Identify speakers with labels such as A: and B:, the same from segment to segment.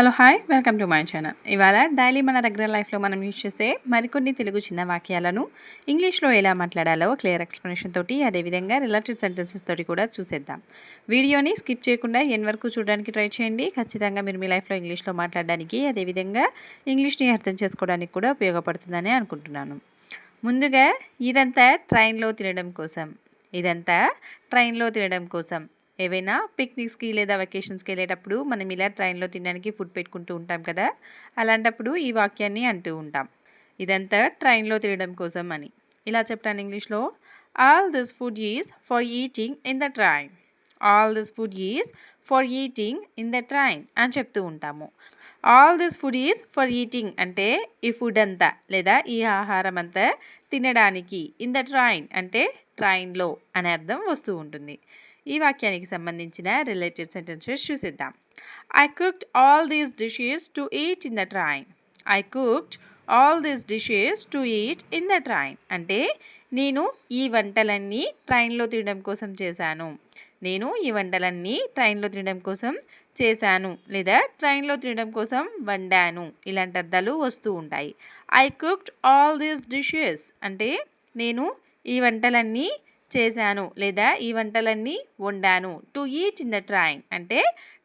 A: Hello hi welcome to my channel ఇవాళ daily మన దగ్గర లైఫ్లో మనం యూజ్ చేసే మరికొన్ని తెలుగు చిన్న వాక్యాలను ఇంగ్లీష్లో ఎలా మాట్లాడాలో క్లియర్ ఎక్స్ప్లెనేషన్ తోటి అదేవిధంగా రిలేటెడ్ సెంటెన్సెస్ తోటి కూడా చూసేద్దాం. వీడియోని స్కిప్ చేయకుండా ఎన్ వరకు చూడడానికి ట్రై చేయండి. ఖచ్చితంగా మీరు మీ లైఫ్లో ఇంగ్లీష్లో మాట్లాడడానికి అదేవిధంగా ఇంగ్లీష్ని అర్థం చేసుకోవడానికి కూడా ఉపయోగపడుతుందని అనుకుంటున్నాను. ముందుగా ఇదంతా ట్రైన్లో తినడం కోసం. ఇదంతా ట్రైన్లో తినడం కోసం. ఏవైనా పిక్నిక్స్కి లేదా వెకేషన్స్కి వెళ్ళేటప్పుడు మనం ఇలా ట్రైన్లో తినడానికి ఫుడ్ పెట్టుకుంటూ ఉంటాం కదా? అలాంటప్పుడు ఈ వాక్యాన్ని అంటూ ఉంటాం. ఇదంతా ట్రైన్లో తినడం కోసం అని. ఇలా చెప్తాను ఇంగ్లీష్లో. All this food is for eating in the train all this food is for eating in the train అని చెప్తూ ఉంటాము. All this food is for eating అంటే ఈ ఫుడ్ అంతా లేదా ఈ ఆహారం అంతా తినడానికి ఇన్ ద ట్రైన్ అంటే ట్రైన్లో అనే అర్థం వస్తూ ఉంటుంది. ఈ వాక్యానికి సంబంధించిన related sentences చూసిద్దాం. I cooked all these dishes to eat in the train I cooked all these dishes to eat in the train అంటే నేను ఈ వంటలన్నీ ట్రైన్లో తినడం కోసం చేశాను. నేను ఈ వంటలన్నీ ట్రైన్లో తినడం కోసం చేశాను. లేదా ట్రైన్లో తినడం కోసం వండాను. ఇలాంటి అర్థాలు వస్తూ ఉంటాయి. I cooked all these dishes అంటే నేను ఈ వంటలన్నీ చేశాను లేదా ఈ వంటలన్నీ వండాను. To eat in the train అంటే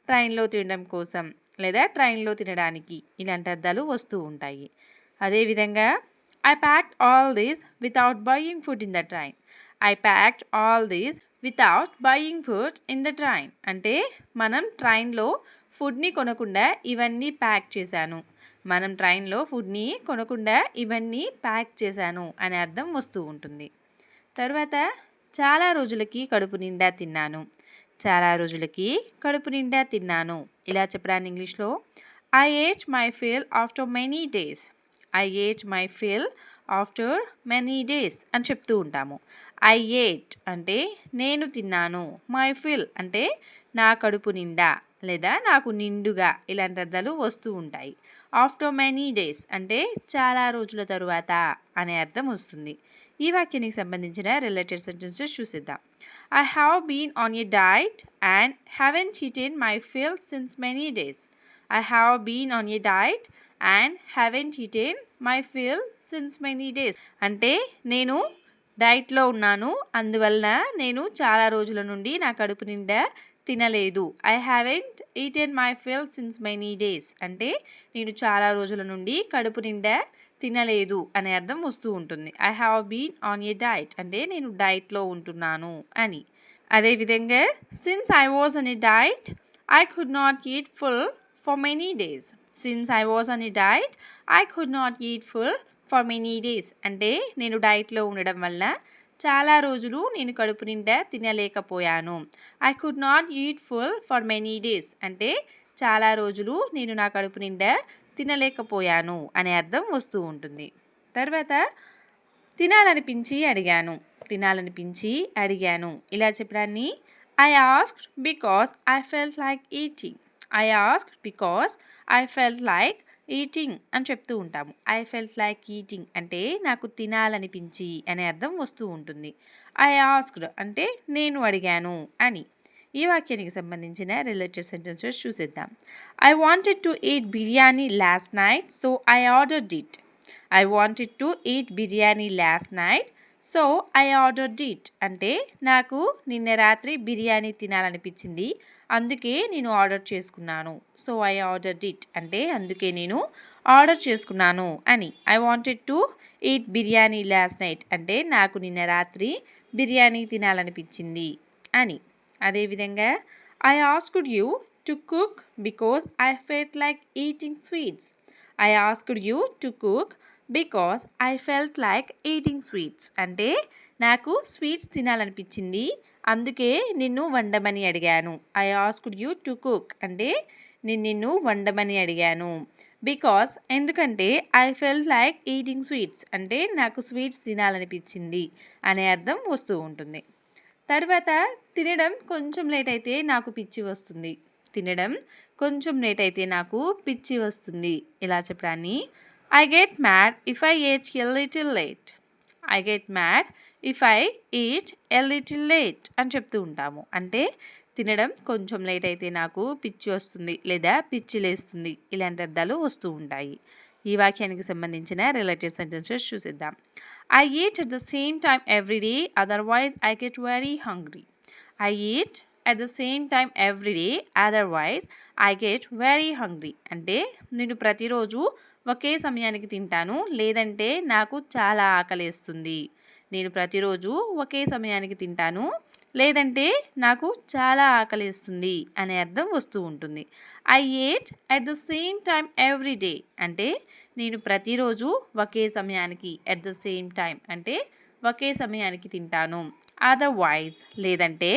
A: ట్రైన్లో తినడం కోసం లేదా ట్రైన్లో తినడానికి ఇలాంటి అర్థాలు వస్తూ ఉంటాయి. అదేవిధంగా I packed all these without buying food in the train I packed all these without buying food in the train అంటే మనం ట్రైన్లో ఫుడ్ని కొనకుండా ఇవన్నీ ప్యాక్ చేశాను. మనం ట్రైన్లో ఫుడ్ని కొనకుండా ఇవన్నీ ప్యాక్ చేశాను అనే అర్థం వస్తూ ఉంటుంది. తర్వాత చాలా రోజులకి కడుపు నిండా తిన్నాను. చాలా రోజులకి కడుపు నిండా తిన్నాను. ఇలా చెప్పడాన్ని ఇంగ్లీష్లో I ate my fill after many days I ate my fill after many days అని చెప్తూ ఉంటాము. ఐ ఏట్ అంటే నేను తిన్నాను. మై ఫీల్ అంటే నా కడుపు నిండా లేదా నాకు నిండుగా ఇలాంటి అర్థాలు వస్తూ ఉంటాయి. ఆఫ్టర్ మెనీ డేస్ అంటే చాలా రోజుల తరువాత అనే అర్థం వస్తుంది. ఈ వాక్యానికి సంబంధించిన related sentences చూసిద్దాం. I have been on a diet and haven't eaten my fill since many days I have been on a diet and haven't eaten my fill since many days అంటే నేను డైట్లో ఉన్నాను. అందువలన నేను చాలా రోజుల నుండి నా కడుపు నిండా తినలేదు. I haven't eaten my fill since many days అంటే నేను చాలా రోజుల నుండి కడుపు నిండా తినలేదు అనే అర్థం వస్తూ ఉంటుంది. I have been on a diet అంటే నేను డైట్లో ఉంటున్నాను అని. అదేవిధంగా since I was on a diet I could not eat full for many days since I was on a diet I could not eat full for many days అంటే నేను డైట్లో ఉండడం వల్ల చాలా రోజులు నేను కడుపు నిండా తినలేకపోయాను. I could not eat full for many days అంటే చాలా రోజులు నేను నా కడుపు నిండా తినలేకపోయాను అనే అర్థం వస్తూ ఉంటుంది. తర్వాత తినాలనిపించి అడిగాను. తినాలనిపించి అడిగాను. ఇలా చెప్పడాన్ని I ask because I felt like eating I ask because I felt like eating అని చెప్తూ ఉంటాము. ఐ ఫెల్ట్ లైక్ ఈటింగ్ అంటే నాకు తినాలనిపించి అనే అర్థం వస్తూ ఉంటుంది. ఐ ఆస్క్డ్ అంటే నేను అడిగాను అని. ఈ వాక్యానికి సంబంధించిన రిలేటెడ్ సెంటెన్సెస్ చూసేద్దాం. I wanted to eat biryani last night so I ordered it I wanted to eat biryani last night so I ordered it అంటే నాకు నిన్న రాత్రి బిర్యానీ తినాలనిపించింది అందుకే నేను ఆర్డర్ చేసుకున్నాను. సో ఐ ఆర్డర్ డిట్ అంటే అందుకే నేను ఆర్డర్ చేసుకున్నాను అని. I wanted to eat biryani last night అంటే నాకు నిన్న రాత్రి బిర్యానీ తినాలనిపించింది అని. అదేవిధంగా I asked you to cook because I felt like eating sweets I asked you to cook because I felt like eating sweets అంటే నాకు స్వీట్స్ తినాలనిపించింది. అందుకే నిన్ను వండమని అడిగాను. I asked you to cook అంటే నేను నిన్ను వండమని అడిగాను. బికాస్ ఎందుకంటే I fell like eating sweets అంటే నాకు స్వీట్స్ తినాలనిపించింది. అనే అర్థం వస్తూ ఉంటుంది. తర్వాత తినడం కొంచెం లేట్ అయితే నాకు పిచ్చి వస్తుంది. తినడం కొంచెం లేట్ అయితే నాకు పిచ్చి వస్తుంది. ఇలా చెప్పడాన్ని. I get mad if I ate a little late I get mad if I eat a little late అని చెప్తూ ఉంటాము. అంటే తినడం కొంచెం లేట్ అయితే నాకు పిచ్చి వస్తుంది లేదా పిచ్చి లేస్తుంది. ఇలాంటి అర్థాలు వస్తూ ఉంటాయి. ఈ వాక్యానికి సంబంధించిన related sentences చూసిద్దాం. I eat at the same time every day otherwise I get very hungry I eat at the same time every day otherwise I get very hungry అంటే నేను ప్రతిరోజు ఒకే సమయానికి తింటాను లేదంటే నాకు చాలా ఆకలేస్తుంది. నేను ప్రతిరోజు ఒకే సమయానికి తింటాను లేదంటే నాకు చాలా ఆకలిస్తుంది అనే అర్థం వస్తూ ఉంటుంది. I ate at the same time every day అంటే నేను ప్రతిరోజు ఒకే సమయానికి అట్ ద సేమ్ టైం అంటే ఒకే సమయానికి తింటాను. అదర్వైజ్ లేదంటే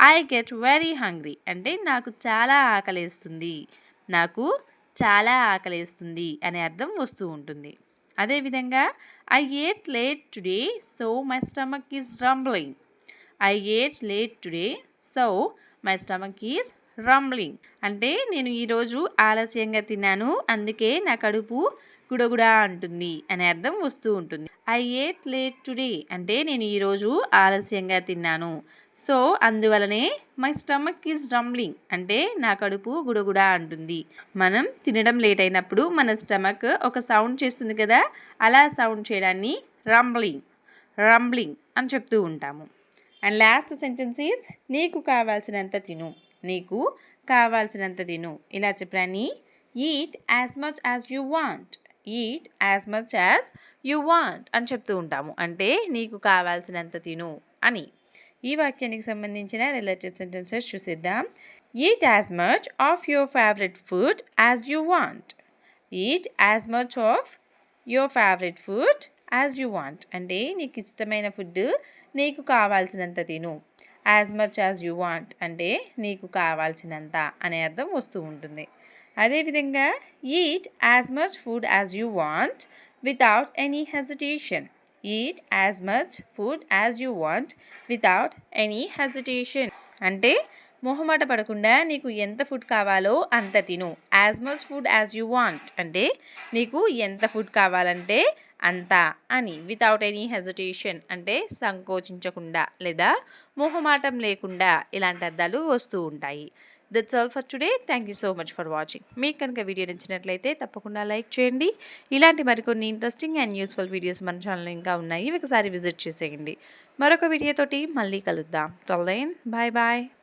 A: ఐ గెట్ వెరీ హంగ్రీ అంటే నాకు చాలా ఆకలిస్తుంది. నాకు చాలా ఆకలిస్తుంది అనే అర్థం వస్తూ ఉంటుంది. అదేవిధంగా I ate late today so my stomach is rumbling I ate late today so my stomach is rumbling అంటే నేను ఈరోజు ఆలస్యంగా తిన్నాను అందుకే నా కడుపు గుడగుడా అంటుంది అనే అర్థం వస్తూ ఉంటుంది. ఐ ఏట్ లేట్ టుడే అంటే నేను ఈరోజు ఆలస్యంగా తిన్నాను. సో అందువలనే మై స్టమక్ ఈజ్ రంబ్లింగ్ అంటే నా కడుపు గుడగుడా అంటుంది. మనం తినడం లేట్ అయినప్పుడు మన స్టమక్ ఒక సౌండ్ చేస్తుంది కదా అలా సౌండ్ చేయడాన్ని రంబ్లింగ్ రంబ్లింగ్ అని చెప్తూ ఉంటాము. అండ్ లాస్ట్ సెంటెన్స్ ఈజ్ నీకు కావాల్సినంత తిను. నీకు కావాల్సినంత తిను. ఇలా చెప్పడాన్ని eat as much as you want eat as much as you want అని చెప్తూ ఉంటాము. అంటే నీకు కావాల్సినంత తిను అని. ఈ వాక్యానికి సంబంధించిన రిలేటెడ్ సెంటెన్సెస్ చూసేద్దాం. Eat as much of your favourite food as you want eat as much of your favourite food as you want అంటే నీకు ఇష్టమైన ఫుడ్ నీకు కావాల్సినంత తిను. As much as you want అంటే నీకు కావాల్సినంత అనే అర్థం వస్తూ ఉంటుంది. అదేవిధంగా eat as much food as you want without any hesitation eat as much food as you want without any hesitation అంటే మొహమాట పడకుండా నీకు ఎంత ఫుడ్ కావాలో అంత తిను. As much food as you want అంటే నీకు ఎంత ఫుడ్ కావాలంటే అంతా అని వితౌట్ ఎనీ హెజిటేషన్ అంటే సంకోచించకుండా లేదా మొహమాటం లేకుండా ఇలాంటి అర్థాలు వస్తూ ఉంటాయి. That's all for today thank you so much for watching మీకు కనుక వీడియో నచ్చినట్లయితే తప్పకుండా లైక్ చేయండి. ఇలాంటి మరికొన్ని ఇంట్రెస్టింగ్ అండ్ యూస్ఫుల్ వీడియోస్ మన ఛానల్ ఇంకా ఉన్నాయి. ఒకసారి విజిట్ చేసేయండి. మరొక వీడియోతోటి మళ్ళీ కలుద్దాం. తొలైన్ బాయ్ బాయ్